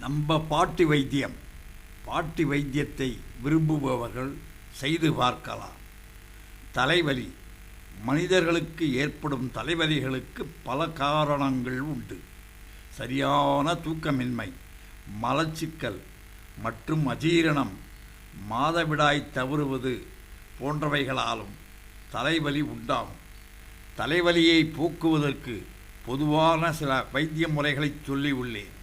நம்ம பாட்டி வைத்தியம். பாட்டி வைத்தியத்தை விரும்புபவர்கள் செய்து பார்க்கலாம். தலைவலி. மனிதர்களுக்கு ஏற்படும் தலைவலிகளுக்கு பல காரணங்கள் உண்டு. சரியான தூக்கமின்மை மலச்சிக்கல் மற்றும் அஜீரணம் மாதவிடாய் தவறுவது போன்றவைகளாலும் தலைவலி உண்டாகும். தலைவலியை போக்குவதற்கு பொதுவான சில வைத்திய முறைகளை சொல்லி உள்ளேன்.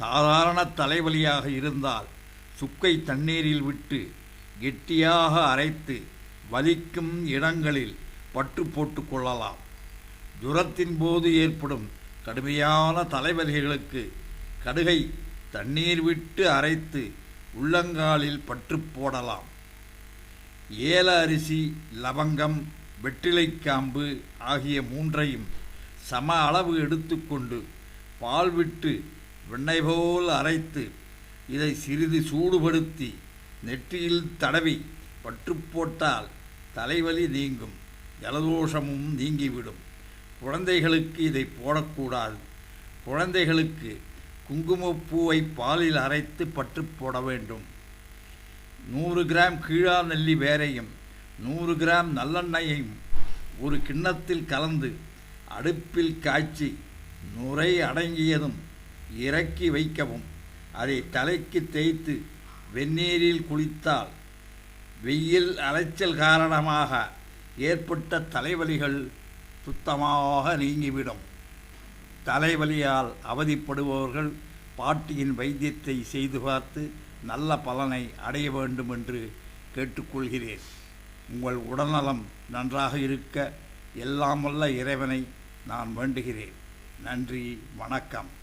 சாதாரண தலைவலியாக இருந்தால் சுக்கை தண்ணீரில் விட்டு கெட்டியாக அரைத்து வலிக்கும் இடங்களில் பற்று போட்டு கொள்ளலாம். ஜுரத்தின் போது ஏற்படும் கடுமையான தலைவலிகளுக்கு கடுகை தண்ணீர் விட்டு அரைத்து உள்ளங்காலில் பற்று போடலாம். ஏல அரிசி லவங்கம் வெற்றிலைக்காம்பு ஆகிய மூன்றையும் சம அளவு எடுத்துக்கொண்டு பால் விட்டு வெண்ணெய் போல் அரைத்து இதை சிறிது சூடுபடுத்தி நெற்றியில் தடவி பற்று போட்டால் தலைவலி நீங்கும் ஜலதோஷமும் நீங்கிவிடும். குழந்தைகளுக்கு இதை போடக்கூடாது. குழந்தைகளுக்கு குங்குமப்பூவை பாலில் அரைத்து பற்று போட வேண்டும். நூறு கிராம் கீழா நெல்லி வேரையும் நூறு கிராம் நல்லெண்ணெயையும் ஒரு கிண்ணத்தில் கலந்து அடுப்பில் காய்ச்சி நுரை அடங்கியதும் இறக்கி வைக்கவும். அதை தலைக்கு தேய்த்து வெந்நீரில் குளித்தால் வெயில் அலைச்சல் காரணமாக ஏற்பட்ட தலைவலிகள் சுத்தமாக நீங்கிவிடும். தலைவலியால் அவதிப்படுபவர்கள் பாட்டியின் வைத்தியத்தை செய்து பார்த்து நல்ல பலனை அடைய வேண்டும் என்று கேட்டுக்கொள்கிறேன். உங்கள் உடல்நலம் நன்றாக இருக்க எல்லாம் வல்ல இறைவனை நான் வேண்டுகிறேன். நன்றி வணக்கம்.